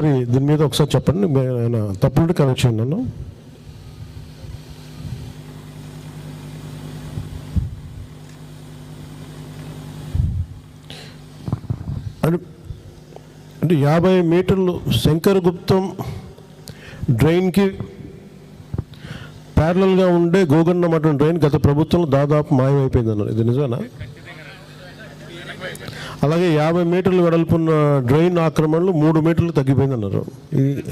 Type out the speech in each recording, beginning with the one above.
మరి దీని మీద ఒకసారి చెప్పండి. నేను తప్పులుంటే కరెక్ట్ నన్ను. అంటే యాభై మీటర్లు శంకర్ గుప్తం డ్రైన్కి ప్యారలల్గా ఉండే గోగన్నమటం డ్రైన్ గత ప్రభుత్వంలో దాదాపు మాయమైపోయింది అన్నారు ఇది నిజమేనా? అలాగే యాభై మీటర్లు వెడల్పున్న డ్రైన్ ఆక్రమణలు మూడు మీటర్లు తగ్గిపోయింది అన్నారు ఇది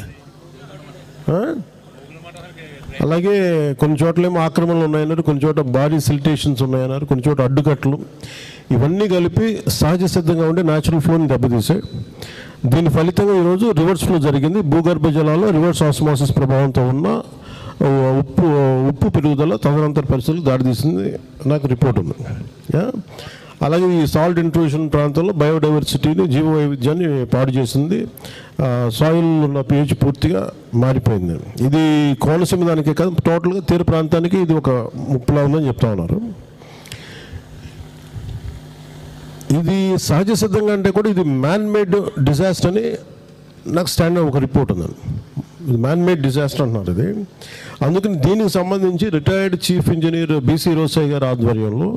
అలాగే కొన్ని చోట్లేమో ఆక్రమణలు ఉన్నాయన్నారు కొన్ని చోట భారీ సిలిటేషన్స్ ఉన్నాయన్నారు కొన్ని చోట అడ్డుకట్లు ఇవన్నీ కలిపి సహజ సిద్ధంగా ఉండే న్యాచురల్ ఫ్లోని దెబ్బతీసాయి దీని ఫలితంగా ఈరోజు రివర్స్ ఫ్లో జరిగింది. భూగర్భ జలాల్లో రివర్స్ ఆస్మాసిస్ ప్రభావంతో ఉన్న ఉప్పు ఉప్పు పెరుగుదల తదనంతర పరిస్థితులు దారితీసింది. నాకు రిపోర్ట్ ఉంది. అలాగే ఈ సాల్ట్ ఇంట్రూషన్ ప్రాంతంలో బయోడైవర్సిటీని జీవ వైవిధ్యాన్ని పాడు చేసింది. సాయిల్ ఉన్న పిహెచ్ పూర్తిగా మారిపోయింది. ఇది కోనసీమ దానికే కాదు టోటల్గా తీర ప్రాంతానికి ఇది ఒక ముప్పులా ఉందని చెప్తా ఉన్నారు. ఇది సహజ సిద్ధంగా అంటే కూడా ఇది మ్యాన్ మేడ్ డిజాస్టర్ అని నాకు స్టాండ్ ఒక రిపోర్ట్ ఉందండి ఇది మ్యాన్ మేడ్ డిజాస్టర్ అంటున్నారు ఇది. అందుకని దీనికి సంబంధించి retired chief engineer B C గారి ఆధ్వర్యంలో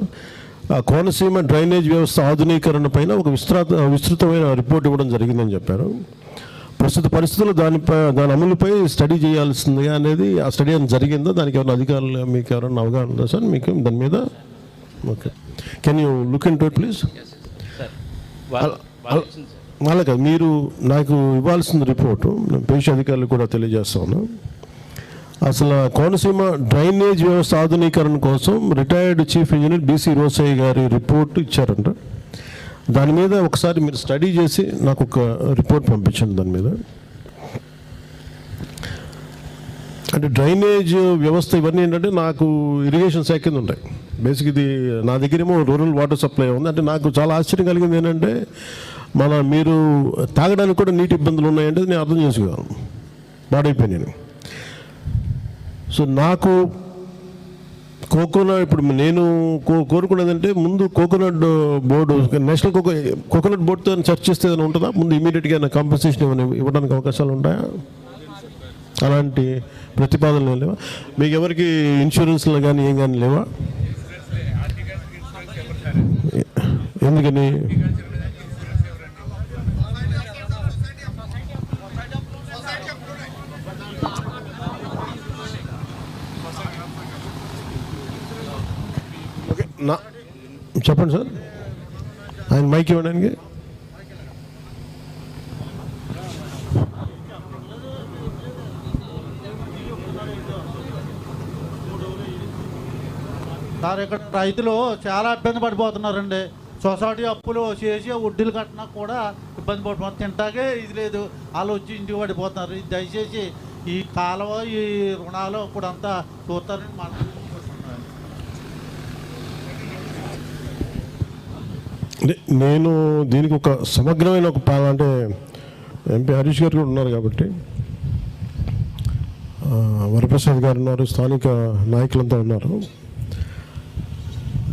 కోనసీమ డ్రైనేజ్ వ్యవస్థ ఆధునీకరణ పైన ఒక విస్తృత విస్తృతమైన రిపోర్ట్ ఇవ్వడం జరిగిందని చెప్పారు. ప్రస్తుత పరిస్థితుల్లో దానిపై దాని అమలుపై స్టడీ చేయాల్సింది అనేది ఆ స్టడీ అని జరిగిందో? దానికి ఏమైనా అధికారులు మీకు ఎవరైనా అవగాహన ఉందా సార్? మీకు దాని మీద? Okay. Can you look into it please వాళ్ళ- వాళ్ళ ఇచ్చింది సార్. అలా కాదు మీరు నాకు ఇవ్వాల్సిన రిపోర్టు నేను పేష అధికారులకు కూడా తెలియజేస్తాను అసలు కోనసీమ డ్రైనేజ్ వ్యవస్థ ఆధునీకరణ కోసం retired chief engineer BC Rosaiah గారి రిపోర్ట్ ఇచ్చారంట. దాని మీద ఒకసారి మీరు స్టడీ చేసి నాకు ఒక రిపోర్ట్ పంపించండి దాని మీద. అంటే డ్రైనేజ్ వ్యవస్థ ఇవన్నీ ఏంటంటే నాకు ఇరిగేషన్ శాఖ కింద ఉంటాయి. బేసిక్ ఇది నా దగ్గరేమో రూరల్ వాటర్ సప్లై ఉంది. అంటే నాకు చాలా ఆశ్చర్యం కలిగింది ఏంటంటే మన మీరు తాగడానికి కూడా నీటి ఇబ్బందులు ఉన్నాయంటే నేను అర్థం చేసుకోగలను. పాడైపోయినాను సో నాకు కోకోనట్ ఇప్పుడు నేను కో కోరుకున్నది అంటే ముందు coconut board national cocoa coconut బోర్డుతో చర్చిస్తే ఏదైనా ఉంటుందా? ముందు ఇమీడియట్గా కాంపన్సేషన్ ఏమైనా ఇవ్వడానికి అవకాశాలు ఉంటాయా? అలాంటి ప్రతిపాదనలు లేవా? మీకు ఎవరికి ఇన్సూరెన్స్లు కానీ ఏం కానీ లేవా? ఎందుకని ఓకే నా చెప్పండి సార్. ఆయన మైక్ ఇవ్వడానికి. సార్ ఇక్కడ రైతులు చాలా ఇబ్బంది పడిపోతున్నారండి. సొసైటీ అప్పులు చేసి వడ్డీలు కట్టినా కూడా ఇబ్బంది పడిపోతున్నారు. తింటాకే ఇది లేదు. వాళ్ళు వచ్చి ఇంటికి పడిపోతున్నారు. దయచేసి ఈ కాలువ ఈ రుణాలు ఇప్పుడు అంతా చూస్తారని మనం అంటే నేను దీనికి ఒక సమగ్రమైన ఒక పా అంటే ఎంపీ హరీష్ గారు కూడా ఉన్నారు కాబట్టి వరప్రసాద్ గారు ఉన్నారు స్థానిక నాయకులంతా ఉన్నారు.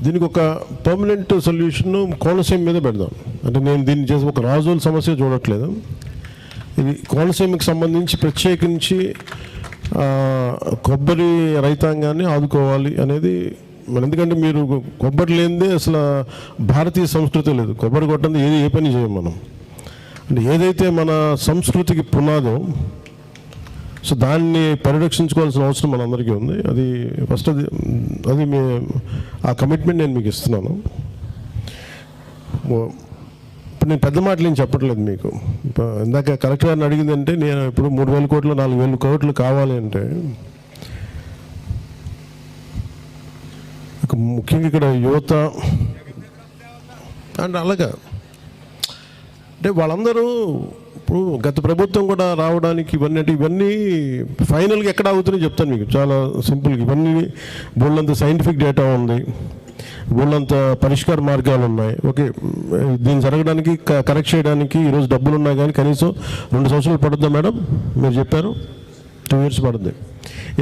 దీనికి ఒక పర్మనెంట్ సొల్యూషన్ కోనసీమ మీద పెడదాం. అంటే నేను దీన్ని చేసి ఒక రాజుల సమస్య చూడట్లేదు. ఇది కోనసీమకు సంబంధించి ప్రత్యేకించి కొబ్బరి రైతాంగాన్ని ఆదుకోవాలి అనేది మరి ఎందుకంటే మీరు కొబ్బరి లేనిదే అసలు భారతీయ సంస్కృతి లేదు. కొబ్బరి కొట్టంది ఏది ఏ పని చేయం మనం? అంటే ఏదైతే మన సంస్కృతికి పునాదో సో దాన్ని పరిరక్షించుకోవాల్సిన అవసరం మనందరికీ ఉంది. అది ఫస్ట్ అది అది మీ ఆ కమిట్మెంట్ నేను మీకు ఇస్తున్నాను. ఇప్పుడు నేను పెద్ద మాటలు ఏం చెప్పట్లేదు మీకు. ఇందాక కలెక్టర్ గారిని అడిగిందంటే నేను ఇప్పుడు మూడు వేల కోట్లు నాలుగు వేల కోట్లు కావాలి అంటే ముఖ్యంగా ఇక్కడ యువత అండ్ అలాగా. అంటే వాళ్ళందరూ ఇప్పుడు గత ప్రభుత్వం కూడా రావడానికి ఇవన్నీ అంటే ఇవన్నీ ఫైనల్గా ఎక్కడ అవుతున్నాయి చెప్తాను మీకు. చాలా సింపుల్గా ఇవన్నీ బోళ్ళంత సైంటిఫిక్ డేటా ఉంది. బోళ్ళంత పరిష్కార మార్గాలు ఉన్నాయి. ఓకే దీన్ని జరగడానికి క- కరెక్ట్ చేయడానికి ఈరోజు డబ్బులు ఉన్నాయి కానీ కనీసం రెండు సంవత్సరాలు పడుతుందా మేడం? మీరు చెప్పారు. టూ ఇయర్స్ పడుద్ది.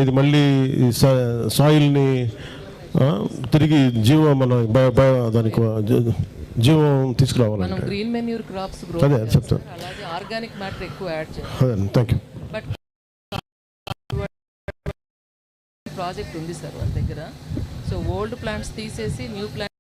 ఇది మళ్ళీ సా- సాయిల్ని తిరిగి జీవ మన దానికి జీవం తీసుకురావాలంటే. గ్రీన్ మెన్యూర్ క్రాప్స్ అదే, చెప్తాను. ఆర్గానిక్ మ్యాటర్ ఎక్కువ యాడ్ చేయాలి. థ్యాంక్ యూ బట్ ప్రాజెక్ట్ ఉంది సార్ వాళ్ళ దగ్గర. సో ఓల్డ్ ప్లాంట్స్ తీసేసి న్యూ ప్లాంట్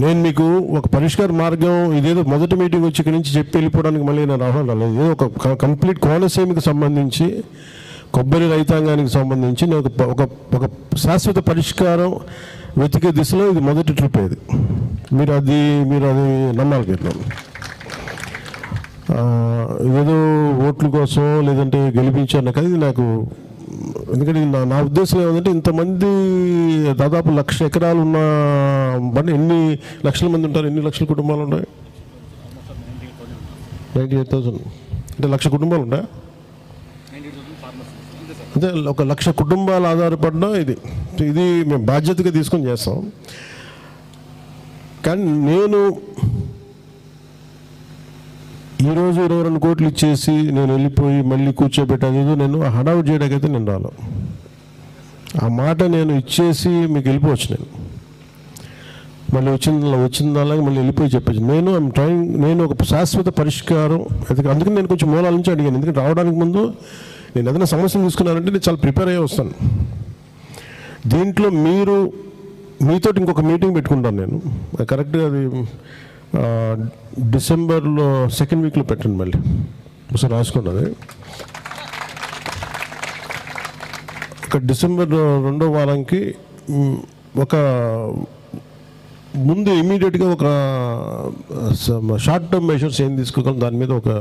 నేను మీకు ఒక పరిష్కార మార్గం ఇదేదో మొదటి మీటింగ్ వచ్చి ఇక్కడి నుంచి చెప్పి వెళ్ళిపోవడానికి మళ్ళీ నేను రావడం రాలేదు ఏదో ఒక కంప్లీట్ కోనసీమకు సంబంధించి కొబ్బరి రైతాంగానికి సంబంధించి నేను ఒక ఒక శాశ్వత పరిష్కారం వెతికే దిశలో ఇది మొదటి ట్రిప్ ఇది. మీరు అది మీరు అది నమ్మాలి మీరు ఏదో ఓట్ల కోసం లేదంటే గెలిపించాను కదా ఇది నాకు ఎందుకంటే నా నా ఉద్దేశం ఏమంటే ఇంతమంది దాదాపు లక్ష ఎకరాలు ఉన్న బండి ఎన్ని లక్షల మంది ఉంటారు? ఎన్ని లక్షల కుటుంబాలు ఉన్నాయి? Ninety eight thousand. అంటే లక్ష కుటుంబాలు ఉంటాయి అంటే ఒక లక్ష కుటుంబాలు ఆధారపడిన ఇది. ఇది మేము బాధ్యతగా తీసుకొని చేస్తాం. కానీ నేను ఈరోజు ఇరవై రెండు కోట్లు ఇచ్చేసి నేను వెళ్ళిపోయి మళ్ళీ కూర్చోబెట్టాను నేను హడావుడ్ చేయడానికైతే నేను రాను. ఆ మాట నేను ఇచ్చేసి మీకు వెళ్ళిపోవచ్చు నేను. మళ్ళీ వచ్చింది అలాగే మళ్ళీ వెళ్ళిపోయి చెప్పచ్చు నేను ఐమ్ ట్రైంగ్ నేను ఒక శాశ్వత పరిష్కారం. అందుకే అందుకని నేను కొంచెం మూలాల నుంచి అడిగాను. ఎందుకంటే రావడానికి ముందు నేను ఏదైనా సమస్యలు తీసుకున్నానంటే నేను చాలా ప్రిపేర్ అయ్యి వస్తాను. దీంట్లో మీరు మీతో ఇంకొక మీటింగ్ పెట్టుకుంటాను నేను. కరెక్ట్గా అది డిసెంబర్లో సెకండ్ వీక్లో పెట్టండి మళ్ళీ. ఒకసారి రాసుకున్నది. ఒక డిసెంబర్ రెండో వారానికి ఒక ముందు ఇమీడియట్గా ఒక షార్ట్ టర్మ్ మెషర్స్ ఏం తీసుకోగలం దాని మీద ఒక